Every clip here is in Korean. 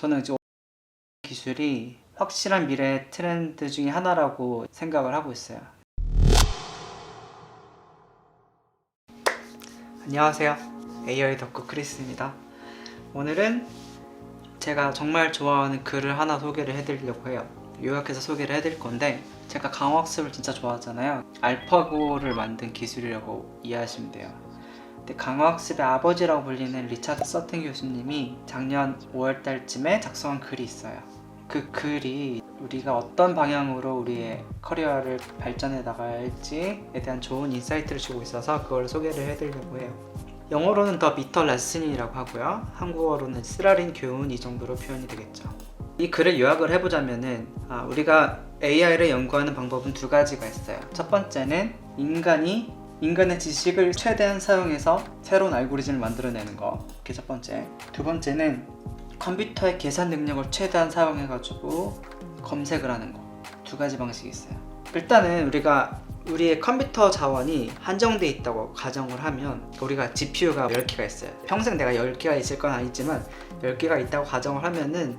저는 이제 기술이 확실한 미래 트렌드 중에 하나라고 생각을 하고 있어요. 안녕하세요. AI 덕후 크리스입니다. 오늘은 제가 정말 좋아하는 글을 하나 소개를 해드리려고 해요. 요약해서 소개를 해드릴 건데 제가 강화학습을 진짜 좋아하잖아요. 알파고를 만든 기술이라고 이해하시면 돼요. 근데 강화학습의 아버지라고 불리는 리차드 서튼 교수님이 작년 5월달쯤에 작성한 글이 있어요. 그 글이 우리가 어떤 방향으로 우리의 커리어를 발전해 나갈지에 대한 좋은 인사이트를 주고 있어서 그걸 소개를 해드리려고 해요. 영어로는 더 비터 레슨이라고 하고요. 한국어로는 쓰라린 교훈 이 정도로 표현이 되겠죠. 이 글을 요약을 해보자면은 아, 우리가 AI를 연구하는 방법은 두 가지가 있어요. 첫 번째는 인간이 인간의 지식을 최대한 사용해서 새로운 알고리즘을 만들어내는 거. 그게 첫 번째. 두 번째는 컴퓨터의 계산 능력을 최대한 사용해가지고 검색을 하는 거. 두 가지 방식이 있어요. 일단은 우리가 우리의 컴퓨터 자원이 한정돼 있다고 가정을 하면 우리가 GPU가 10개가 있어요. 평생 내가 10개가 있을 건 아니지만 10개가 있다고 가정을 하면은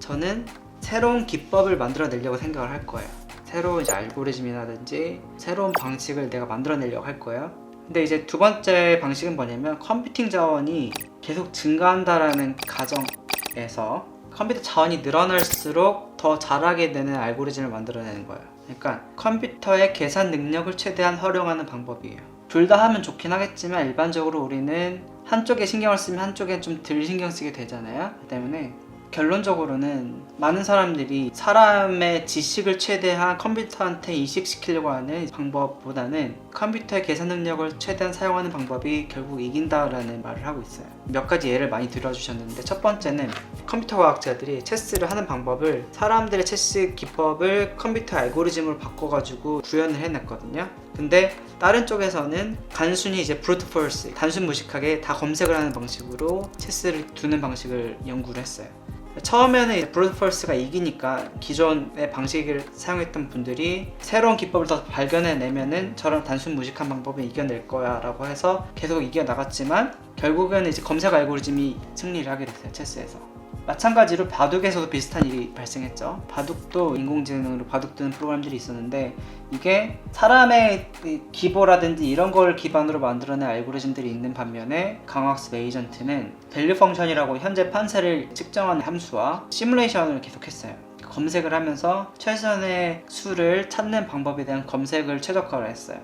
저는 새로운 기법을 만들어내려고 생각을 할 거예요. 새로운 이제 알고리즘이라든지 새로운 방식을 내가 만들어내려고 할 거예요. 근데 이제 두 번째 방식은 뭐냐면 컴퓨팅 자원이 계속 증가한다라는 가정에서 컴퓨터 자원이 늘어날수록 더 잘하게 되는 알고리즘을 만들어내는 거예요. 그러니까 컴퓨터의 계산 능력을 최대한 활용하는 방법이에요. 둘 다 하면 좋긴 하겠지만 일반적으로 우리는 한쪽에 신경을 쓰면 한쪽에 좀 덜 신경 쓰게 되잖아요. 그 때문에 결론적으로는 많은 사람들이 사람의 지식을 최대한 컴퓨터한테 이식시키려고 하는 방법보다는 컴퓨터의 계산 능력을 최대한 사용하는 방법이 결국 이긴다라는 말을 하고 있어요. 몇 가지 예를 많이 들어주셨는데 첫 번째는 컴퓨터 과학자들이 체스를 하는 방법을 사람들의 체스 기법을 컴퓨터 알고리즘으로 바꿔가지고 구현을 해냈거든요. 근데 다른 쪽에서는 단순히 이제 브루트 폴스 단순 무식하게 다 검색을 하는 방식으로 체스를 두는 방식을 연구를 했어요. 처음에는 이제 브루트 폴스가 이기니까 기존의 방식을 사용했던 분들이 새로운 기법을 더 발견해내면은 저런 단순 무식한 방법은 이겨낼 거야 라고 해서 계속 이겨나갔지만 결국에는 이제 검색 알고리즘이 승리를 하게 됐어요 체스에서 마찬가지로 바둑에서도 비슷한 일이 발생했죠 바둑도 인공지능으로 바둑 두는 프로그램들이 있었는데 이게 사람의 이 기보라든지 이런 걸 기반으로 만들어낸 알고리즘들이 있는 반면에 강학습 에이전트는 밸류 펑션이라고 현재 판세를 측정하는 함수와 시뮬레이션을 계속했어요. 검색을 하면서 최선의 수를 찾는 방법에 대한 검색을 최적화를 했어요.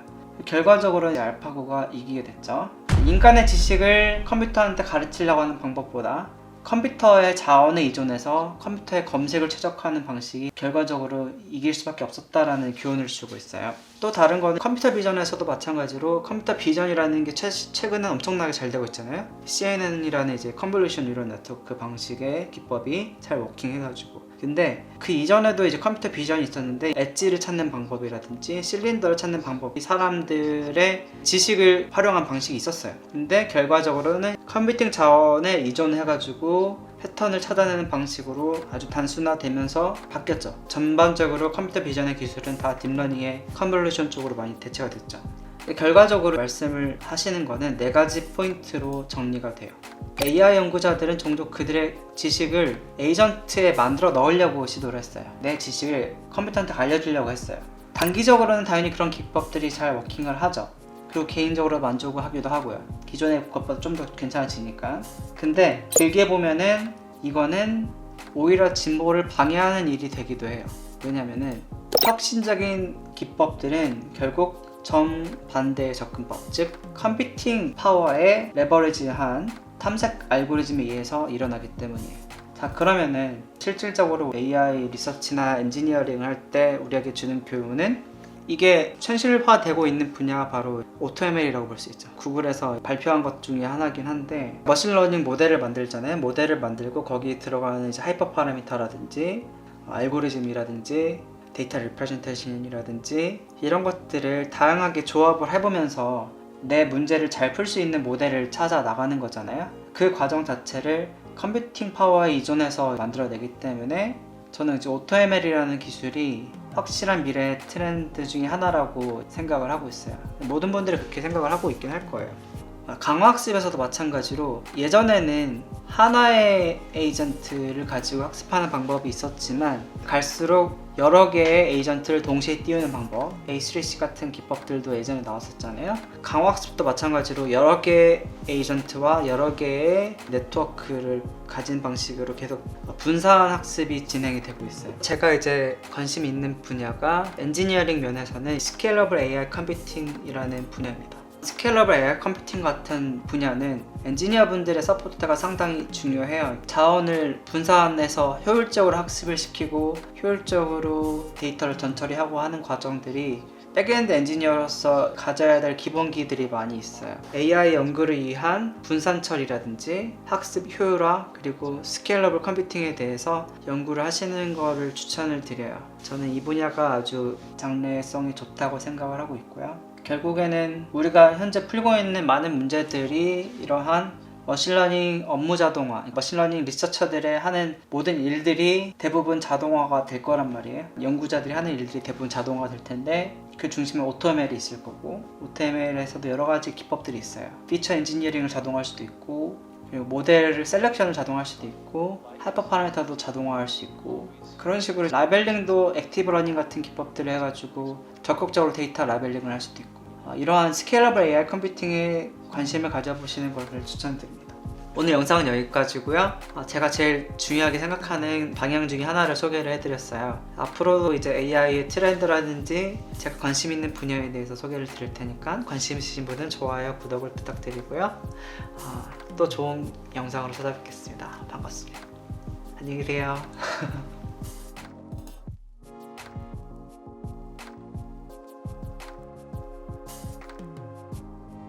결과적으로 이 알파고가 이기게 됐죠. 인간의 지식을 컴퓨터한테 가르치려고 하는 방법보다 컴퓨터의 자원에 의존해서 컴퓨터의 검색을 최적화하는 방식이 결과적으로 이길 수밖에 없었다라는 교훈을 주고 있어요. 또 다른 거는 컴퓨터 비전에서도 마찬가지로 컴퓨터 비전이라는 게 최, 최근에 엄청나게 잘 되고 있잖아요. CNN이라는 이제 컨볼루션 뉴럴 네트워크 방식의 기법이 잘 워킹해가지고 근데 그 이전에도 이제 컴퓨터 비전이 있었는데 엣지를 찾는 방법이라든지 실린더를 찾는 방법이 사람들의 지식을 활용한 방식이 있었어요. 근데 결과적으로는 컴퓨팅 자원에 의존해가지고 패턴을 찾아내는 방식으로 아주 단순화되면서 바뀌었죠. 전반적으로 컴퓨터 비전의 기술은 다 딥러닝의 컨볼루션 쪽으로 많이 대체가 됐죠. 결과적으로 말씀을 하시는 거는 네 가지 포인트로 정리가 돼요. AI 연구자들은 종종 그들의 지식을 에이전트에 만들어 넣으려고 시도를 했어요. 내 지식을 컴퓨터한테 알려주려고 했어요. 단기적으로는 당연히 그런 기법들이 잘 워킹을 하죠. 그리고 개인적으로 만족을 하기도 하고요. 기존의 것보다 좀 더 괜찮아지니까. 근데 길게 보면은 이거는 오히려 진보를 방해하는 일이 되기도 해요. 왜냐면은 혁신적인 기법들은 결국 정반대의 접근법, 즉 컴퓨팅 파워에 레버리지한 탐색 알고리즘에 의해서 일어나기 때문이에요. 자 그러면은 실질적으로 AI 리서치나 엔지니어링을 할때 우리에게 주는 교훈은 이게 현실화되고 있는 분야가 바로 오토ML이라고 볼 수 있죠. 구글에서 발표한 것 중에 하나긴 한데 머신러닝 모델을 만들잖아요. 모델을 만들고 거기 들어가는 이제 하이퍼 파라미터라든지 알고리즘이라든지 데이터 리프레젠테이션이라든지 이런 것들을 다양하게 조합을 해보면서 내 문제를 잘 풀 수 있는 모델을 찾아 나가는 거잖아요. 그 과정 자체를 컴퓨팅 파워에 의존해서 만들어내기 때문에 저는 이제 오토ML이라는 기술이 확실한 미래 트렌드 중에 하나라고 생각을 하고 있어요. 모든 분들이 그렇게 생각을 하고 있긴 할 거예요. 아, 강화학습에서도 마찬가지로 예전에는 하나의 에이전트를 가지고 학습하는 방법이 있었지만 갈수록 여러 개의 에이전트를 동시에 띄우는 방법 A3C 같은 기법들도 예전에 나왔었잖아요. 강화학습도 마찬가지로 여러 개의 에이전트와 여러 개의 네트워크를 가진 방식으로 계속 분산 학습이 진행이 되고 있어요. 제가 이제 관심 있는 분야가 엔지니어링 면에서는 스케일러블 AI 컴퓨팅이라는 분야입니다 스케일러블 AI 컴퓨팅 같은 분야는 엔지니어 분들의 서포트가 상당히 중요해요. 자원을 분산해서 효율적으로 학습을 시키고 효율적으로 데이터를 전처리하고 하는 과정들이 백엔드 엔지니어로서 가져야 될 기본기들이 많이 있어요. AI 연구를 위한 분산 처리라든지 학습 효율화 그리고 스케일러블 컴퓨팅에 대해서 연구를 하시는 거를 추천을 드려요. 저는 이 분야가 아주 장래성이 좋다고 생각을 하고 있고요. 결국에는 우리가 현재 풀고 있는 많은 문제들이 이러한 머신러닝 업무 자동화, 머신러닝 리서처들의 하는 모든 일들이 대부분 자동화가 될 거란 말이에요. 연구자들이 하는 일들이 대부분 자동화가 될 텐데 그 중심에 오토멜이 있을 거고 오토멜에서도 여러 가지 기법들이 있어요. 피처 엔지니어링을 자동화할 수도 있고 그리고 모델을 셀렉션을 자동화할 수도 있고 하이퍼 파라미터도 자동화할 수 있고 그런 식으로 라벨링도 액티브 러닝 같은 기법들을 해가지고 적극적으로 데이터 라벨링을 할 수도 있고 어, 이러한 스케일러블 AI 컴퓨팅에 관심을 가져보시는 것을 추천드립니다. 오늘 영상은 여기까지고요. 어, 제가 제일 중요하게 생각하는 방향 중에 하나를 소개를 해드렸어요. 앞으로도 이제 AI의 트렌드라든지 제가 관심 있는 분야에 대해서 소개를 드릴 테니까 관심 있으신 분은 좋아요, 구독을 부탁드리고요. 어, 또 좋은 영상으로 찾아뵙겠습니다. 반갑습니다. 안녕히 계세요.